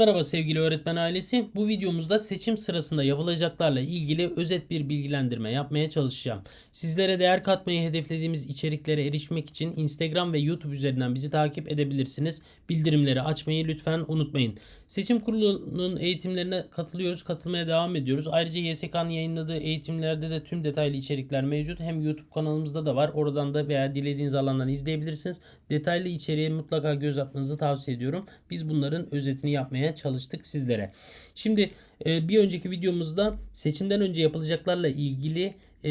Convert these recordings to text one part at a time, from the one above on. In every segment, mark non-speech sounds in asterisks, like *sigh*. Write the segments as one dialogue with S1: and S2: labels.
S1: Merhaba sevgili öğretmen ailesi. Bu videomuzda seçim sırasında yapılacaklarla ilgili özet bir bilgilendirme yapmaya çalışacağım. Sizlere değer katmayı hedeflediğimiz içeriklere erişmek için Instagram ve YouTube üzerinden bizi takip edebilirsiniz. Bildirimleri açmayı lütfen unutmayın. Seçim kurulunun eğitimlerine katılıyoruz, katılmaya devam ediyoruz. Ayrıca YSK'nın yayınladığı eğitimlerde de tüm detaylı içerikler mevcut. Hem YouTube kanalımızda da var. Oradan da veya dilediğiniz alandan izleyebilirsiniz. Detaylı içeriğe mutlaka göz atmanızı tavsiye ediyorum. Biz bunların özetini yapmaya çalıştık sizlere. Şimdi e, bir önceki videomuzda seçimden önce yapılacaklarla ilgili e,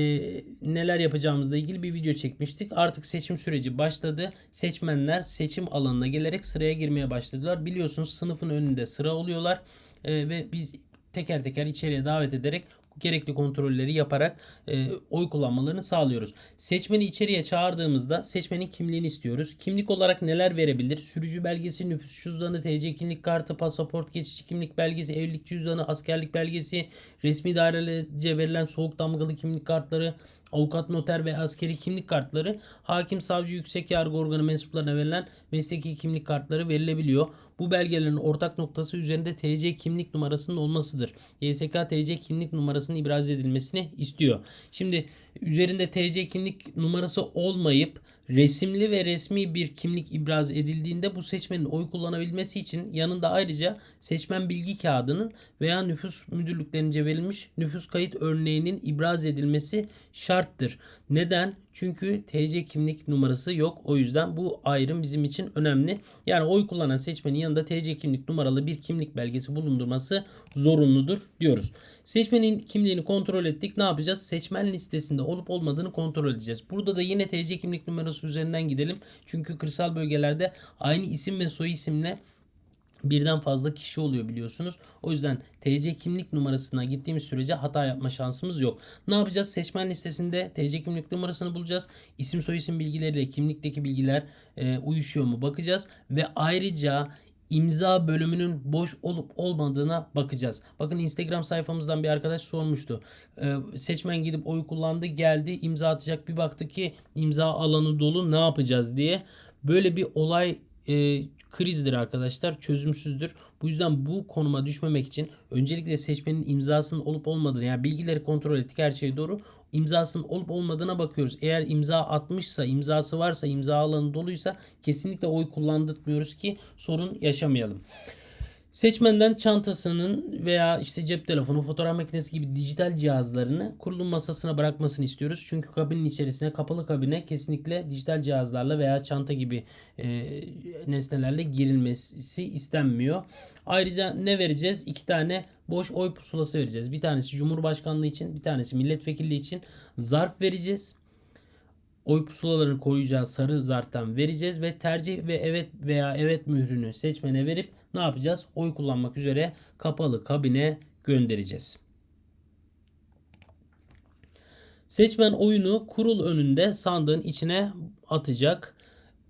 S1: neler yapacağımızla ilgili bir video çekmiştik. Artık seçim süreci başladı. Seçmenler seçim alanına gelerek sıraya girmeye başladılar. Biliyorsunuz sınıfın önünde sıra oluyorlar E, ve biz teker teker içeriye davet ederek gerekli kontrolleri yaparak e, oy kullanmalarını sağlıyoruz. Seçmeni içeriye çağırdığımızda seçmenin kimliğini istiyoruz. Kimlik olarak neler verebilir? Sürücü belgesi, nüfus cüzdanı, TC kimlik kartı, pasaport, geçici kimlik belgesi, evlilik cüzdanı, askerlik belgesi, resmi dairelerce verilen soğuk damgalı kimlik kartları, avukat, noter ve askeri kimlik kartları, hakim, savcı, yüksek yargı organı mensuplarına verilen mesleki kimlik kartları verilebiliyor. Bu belgelerin ortak noktası üzerinde TC kimlik numarasının olmasıdır. YSK TC kimlik numarasının ibraz edilmesini istiyor. Şimdi üzerinde TC kimlik numarası olmayıp resimli ve resmi bir kimlik ibraz edildiğinde bu seçmenin oy kullanabilmesi için yanında ayrıca seçmen bilgi kağıdının veya nüfus müdürlüklerince verilmiş nüfus kayıt örneğinin ibraz edilmesi şarttır. Neden? Çünkü TC kimlik numarası yok. O yüzden bu ayrım bizim için önemli. Yani oy kullanan seçmenin yanında TC kimlik numaralı bir kimlik belgesi bulundurması zorunludur diyoruz. Seçmenin kimliğini kontrol ettik. Ne yapacağız? Seçmen listesinde olup olmadığını kontrol edeceğiz. Burada da yine TC kimlik numarası üzerinden gidelim. Çünkü kırsal bölgelerde aynı isim ve soy isimle birden fazla kişi oluyor biliyorsunuz. O yüzden TC kimlik numarasına gittiğimiz sürece hata yapma şansımız yok. Ne yapacağız? Seçmen listesinde TC kimlik numarasını bulacağız. İsim soyisim bilgileriyle kimlikteki bilgiler e, uyuşuyor mu bakacağız. Ve ayrıca imza bölümünün boş olup olmadığına bakacağız. Bakın Instagram sayfamızdan bir arkadaş sormuştu. Ee, seçmen gidip oy kullandı geldi imza atacak bir baktı ki imza alanı dolu ne yapacağız diye. Böyle bir olay e, krizdir arkadaşlar çözümsüzdür. Bu yüzden bu konuma düşmemek için öncelikle seçmenin imzasının olup olmadığını yani bilgileri kontrol ettik her şey doğru. İmzasının olup olmadığına bakıyoruz. Eğer imza atmışsa imzası varsa imza alanı doluysa kesinlikle oy kullandırmıyoruz ki sorun yaşamayalım. Seçmenden çantasının veya işte cep telefonu, fotoğraf makinesi gibi dijital cihazlarını kurulum masasına bırakmasını istiyoruz. Çünkü kabinin içerisine, kapalı kabine kesinlikle dijital cihazlarla veya çanta gibi e, nesnelerle girilmesi istenmiyor. Ayrıca ne vereceğiz? İki tane boş oy pusulası vereceğiz. Bir tanesi Cumhurbaşkanlığı için, bir tanesi milletvekilliği için zarf vereceğiz oy pusulalarını koyacağı sarı zarftan vereceğiz ve tercih ve evet veya evet mührünü seçmene verip ne yapacağız? Oy kullanmak üzere kapalı kabine göndereceğiz. Seçmen oyunu kurul önünde sandığın içine atacak.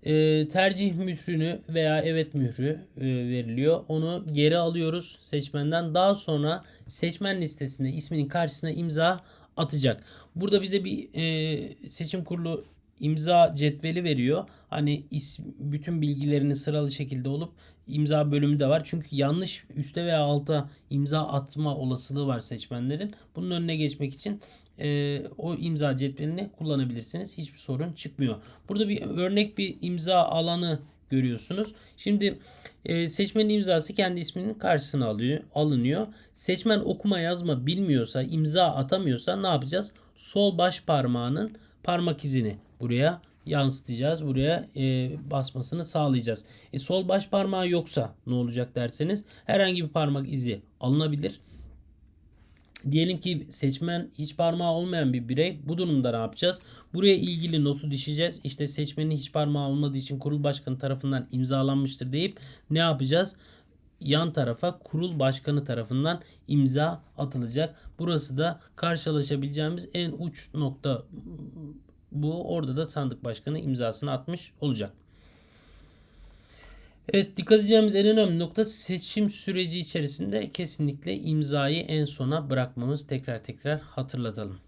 S1: E, tercih mührünü veya evet mührü e, veriliyor. Onu geri alıyoruz seçmenden. Daha sonra seçmen listesinde isminin karşısına imza atacak. Burada bize bir e, seçim kurulu imza cetveli veriyor. Hani isim, bütün bilgilerini sıralı şekilde olup imza bölümü de var. Çünkü yanlış üste veya alta imza atma olasılığı var seçmenlerin. Bunun önüne geçmek için e, o imza cetvelini kullanabilirsiniz. Hiçbir sorun çıkmıyor. Burada bir örnek bir imza alanı görüyorsunuz. Şimdi e, seçmenin imzası kendi isminin karşısına alıyor, alınıyor. Seçmen okuma yazma bilmiyorsa, imza atamıyorsa ne yapacağız? Sol baş parmağının parmak izini buraya yansıtacağız. Buraya e, basmasını sağlayacağız. E, sol baş parmağı yoksa ne olacak derseniz herhangi bir parmak izi alınabilir. Diyelim ki seçmen hiç parmağı olmayan bir birey. Bu durumda ne yapacağız? Buraya ilgili notu düşeceğiz. İşte seçmenin hiç parmağı olmadığı için kurul başkanı tarafından imzalanmıştır deyip ne yapacağız? yan tarafa kurul başkanı tarafından imza atılacak. Burası da karşılaşabileceğimiz en uç nokta bu. Orada da sandık başkanı imzasını atmış olacak. Evet dikkat edeceğimiz en önemli nokta seçim süreci içerisinde kesinlikle imzayı en sona bırakmamız. Tekrar tekrar hatırlatalım.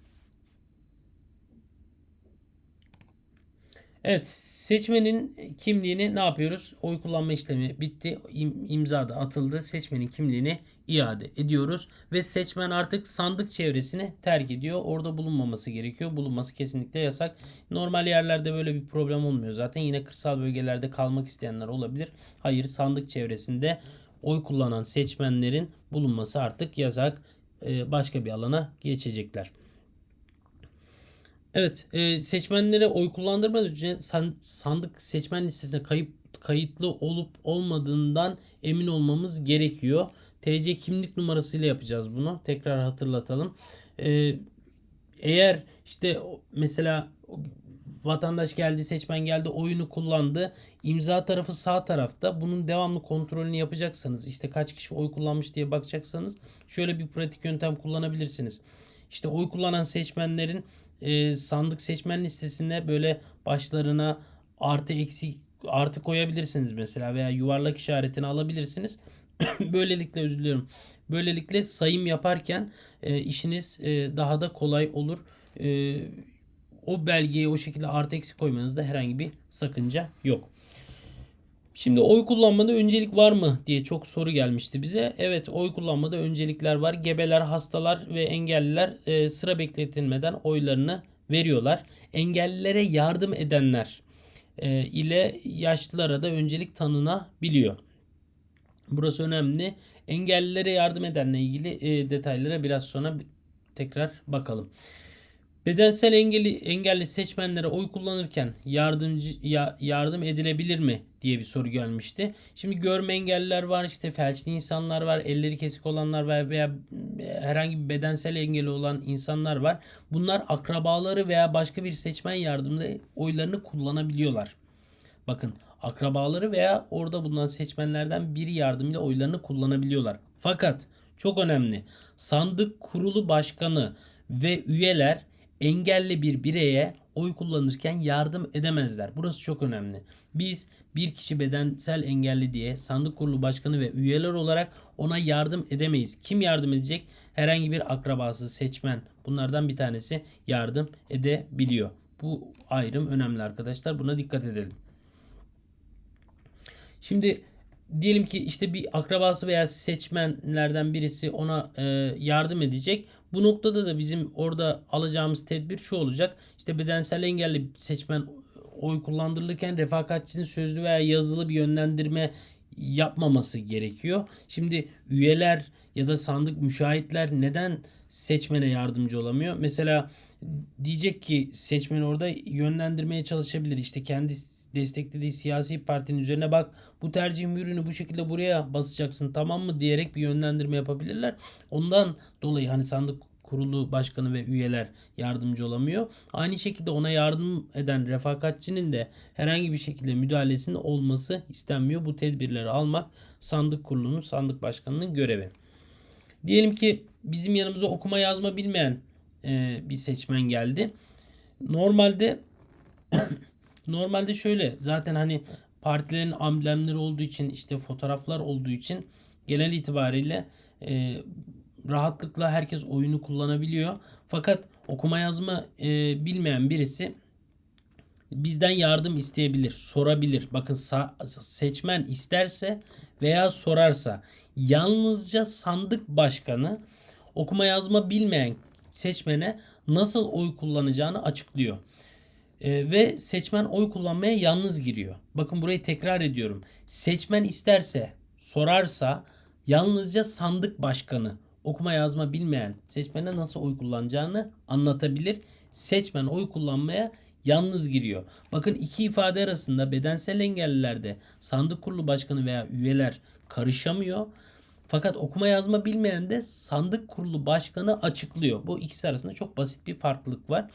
S1: Evet, seçmenin kimliğini ne yapıyoruz? Oy kullanma işlemi bitti. İm, imza da atıldı. Seçmenin kimliğini iade ediyoruz ve seçmen artık sandık çevresini terk ediyor. Orada bulunmaması gerekiyor. Bulunması kesinlikle yasak. Normal yerlerde böyle bir problem olmuyor zaten. Yine kırsal bölgelerde kalmak isteyenler olabilir. Hayır, sandık çevresinde oy kullanan seçmenlerin bulunması artık yasak. Ee, başka bir alana geçecekler. Evet, e, seçmenlere oy kullandırmadan önce san- sandık seçmen listesine kayıp kayıtlı olup olmadığından emin olmamız gerekiyor. TC kimlik numarasıyla yapacağız bunu. Tekrar hatırlatalım. E, eğer işte mesela vatandaş geldi, seçmen geldi, oyunu kullandı. İmza tarafı sağ tarafta. Bunun devamlı kontrolünü yapacaksanız, işte kaç kişi oy kullanmış diye bakacaksanız şöyle bir pratik yöntem kullanabilirsiniz. İşte oy kullanan seçmenlerin e, sandık seçmen listesine böyle başlarına artı eksi artı koyabilirsiniz mesela veya yuvarlak işaretini alabilirsiniz. *clears throat* Böylelikle özür diliyorum. Böylelikle sayım yaparken e, işiniz e, daha da kolay olur. E, o belgeye o şekilde artı eksi koymanızda herhangi bir sakınca yok. Şimdi oy kullanmada öncelik var mı diye çok soru gelmişti bize. Evet oy kullanmada öncelikler var. Gebeler, hastalar ve engelliler e, sıra bekletilmeden oylarını veriyorlar. Engellilere yardım edenler e, ile yaşlılara da öncelik tanınabiliyor. Burası önemli. Engellilere yardım edenle ilgili e, detaylara biraz sonra tekrar bakalım. Bedensel engelli engelli seçmenlere oy kullanırken yardımcı ya, yardım edilebilir mi diye bir soru gelmişti. Şimdi görme engelliler var, işte felçli insanlar var, elleri kesik olanlar var veya herhangi bir bedensel engeli olan insanlar var. Bunlar akrabaları veya başka bir seçmen yardımıyla oylarını kullanabiliyorlar. Bakın akrabaları veya orada bulunan seçmenlerden biri yardımıyla oylarını kullanabiliyorlar. Fakat çok önemli sandık kurulu başkanı ve üyeler engelli bir bireye oy kullanırken yardım edemezler. Burası çok önemli. Biz bir kişi bedensel engelli diye sandık kurulu başkanı ve üyeler olarak ona yardım edemeyiz. Kim yardım edecek? Herhangi bir akrabası, seçmen bunlardan bir tanesi yardım edebiliyor. Bu ayrım önemli arkadaşlar. Buna dikkat edelim. Şimdi diyelim ki işte bir akrabası veya seçmenlerden birisi ona e, yardım edecek. Bu noktada da bizim orada alacağımız tedbir şu olacak. İşte bedensel engelli seçmen oy kullandırılırken refakatçinin sözlü veya yazılı bir yönlendirme yapmaması gerekiyor. Şimdi üyeler ya da sandık müşahitler neden seçmene yardımcı olamıyor? Mesela diyecek ki seçmen orada yönlendirmeye çalışabilir. İşte kendi desteklediği siyasi partinin üzerine bak bu tercih ürünü bu şekilde buraya basacaksın tamam mı diyerek bir yönlendirme yapabilirler. Ondan dolayı hani sandık kurulu başkanı ve üyeler yardımcı olamıyor. Aynı şekilde ona yardım eden refakatçinin de herhangi bir şekilde müdahalesinin olması istenmiyor. Bu tedbirleri almak sandık kurulunun, sandık başkanının görevi. Diyelim ki bizim yanımıza okuma yazma bilmeyen e, bir seçmen geldi. Normalde normalde şöyle zaten hani partilerin amblemleri olduğu için işte fotoğraflar olduğu için genel itibariyle e, rahatlıkla herkes oyunu kullanabiliyor. Fakat okuma yazma e, bilmeyen birisi bizden yardım isteyebilir, sorabilir. Bakın seçmen isterse veya sorarsa yalnızca sandık başkanı okuma yazma bilmeyen seçmene nasıl oy kullanacağını açıklıyor. Ee, ve seçmen oy kullanmaya yalnız giriyor. Bakın burayı tekrar ediyorum. Seçmen isterse, sorarsa yalnızca sandık başkanı okuma yazma bilmeyen seçmene nasıl oy kullanacağını anlatabilir. Seçmen oy kullanmaya yalnız giriyor. Bakın iki ifade arasında bedensel engellilerde sandık kurulu başkanı veya üyeler karışamıyor. Fakat okuma yazma bilmeyen de sandık kurulu başkanı açıklıyor. Bu ikisi arasında çok basit bir farklılık var.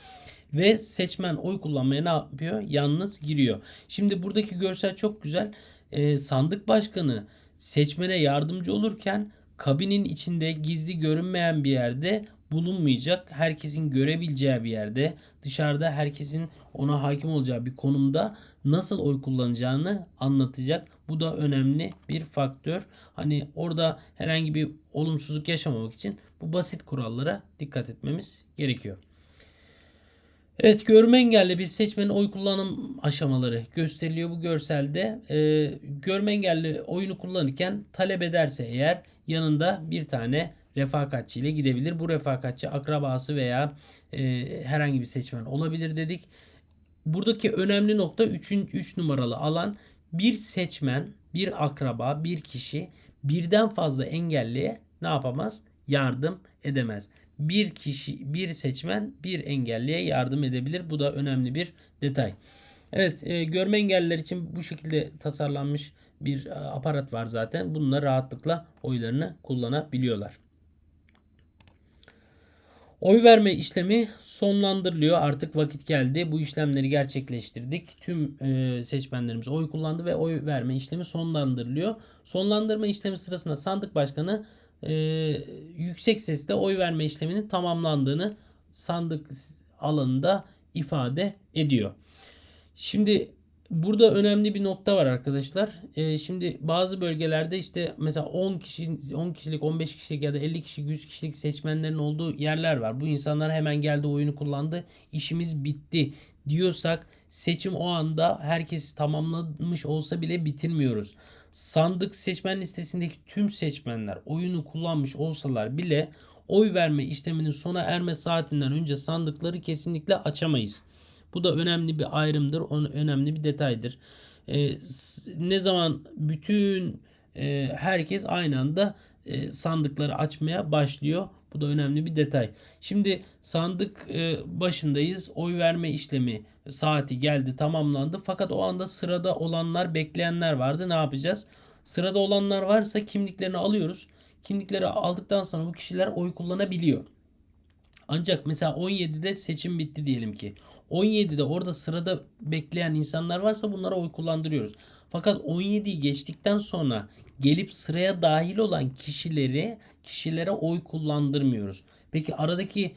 S1: Ve seçmen oy kullanmaya ne yapıyor? Yalnız giriyor. Şimdi buradaki görsel çok güzel. Ee, sandık başkanı seçmene yardımcı olurken kabinin içinde gizli görünmeyen bir yerde bulunmayacak. Herkesin görebileceği bir yerde, dışarıda herkesin ona hakim olacağı bir konumda nasıl oy kullanacağını anlatacak. Bu da önemli bir faktör. Hani orada herhangi bir olumsuzluk yaşamamak için bu basit kurallara dikkat etmemiz gerekiyor. Evet, görme engelli bir seçmenin oy kullanım aşamaları gösteriliyor bu görselde. Ee, görme engelli oyunu kullanırken talep ederse eğer yanında bir tane refakatçi ile gidebilir. Bu refakatçi akrabası veya e, herhangi bir seçmen olabilir dedik. Buradaki önemli nokta 3. 3 numaralı alan bir seçmen, bir akraba, bir kişi birden fazla engelliye ne yapamaz? Yardım edemez. Bir kişi, bir seçmen bir engelliye yardım edebilir. Bu da önemli bir detay. Evet, e, görme engelliler için bu şekilde tasarlanmış bir e, aparat var zaten. Bununla rahatlıkla oylarını kullanabiliyorlar. Oy verme işlemi sonlandırılıyor. Artık vakit geldi. Bu işlemleri gerçekleştirdik. Tüm e, seçmenlerimiz oy kullandı ve oy verme işlemi sonlandırılıyor. Sonlandırma işlemi sırasında sandık başkanı e, yüksek sesle oy verme işleminin tamamlandığını sandık alanında ifade ediyor. Şimdi burada önemli bir nokta var arkadaşlar. Ee, şimdi bazı bölgelerde işte mesela 10 kişi 10 kişilik, 15 kişilik ya da 50 kişilik, 100 kişilik seçmenlerin olduğu yerler var. Bu insanlar hemen geldi oyunu kullandı. işimiz bitti diyorsak seçim o anda herkes tamamlamış olsa bile bitirmiyoruz. Sandık seçmen listesindeki tüm seçmenler oyunu kullanmış olsalar bile oy verme işleminin sona erme saatinden önce sandıkları kesinlikle açamayız. Bu da önemli bir ayrımdır, önemli bir detaydır. E, ne zaman bütün e, herkes aynı anda e, sandıkları açmaya başlıyor. Bu da önemli bir detay. Şimdi sandık e, başındayız. Oy verme işlemi saati geldi, tamamlandı. Fakat o anda sırada olanlar, bekleyenler vardı. Ne yapacağız? Sırada olanlar varsa kimliklerini alıyoruz. Kimlikleri aldıktan sonra bu kişiler oy kullanabiliyor. Ancak mesela 17'de seçim bitti diyelim ki. 17'de orada sırada bekleyen insanlar varsa bunlara oy kullandırıyoruz. Fakat 17'yi geçtikten sonra gelip sıraya dahil olan kişileri kişilere oy kullandırmıyoruz. Peki aradaki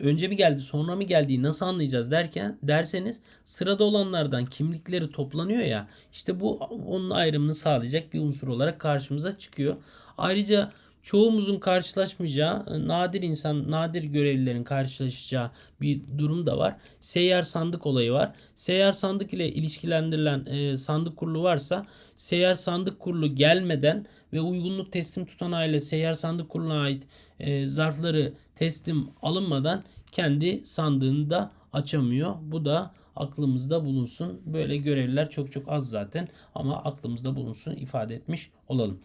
S1: önce mi geldi sonra mı geldiği nasıl anlayacağız derken derseniz sırada olanlardan kimlikleri toplanıyor ya işte bu onun ayrımını sağlayacak bir unsur olarak karşımıza çıkıyor. Ayrıca çoğumuzun karşılaşmayacağı, nadir insan, nadir görevlilerin karşılaşacağı bir durum da var. Seyyar sandık olayı var. Seyyar sandık ile ilişkilendirilen e, sandık kurulu varsa seyyar sandık kurulu gelmeden ve uygunluk teslim tutanağı ile seyyar sandık kuruluna ait e, zarfları teslim alınmadan kendi sandığını da açamıyor. Bu da aklımızda bulunsun. Böyle görevliler çok çok az zaten ama aklımızda bulunsun ifade etmiş olalım.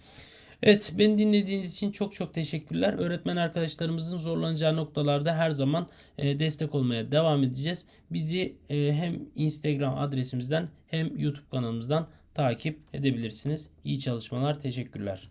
S1: Evet beni dinlediğiniz için çok çok teşekkürler. Öğretmen arkadaşlarımızın zorlanacağı noktalarda her zaman e, destek olmaya devam edeceğiz. Bizi e, hem Instagram adresimizden hem YouTube kanalımızdan takip edebilirsiniz. İyi çalışmalar, teşekkürler.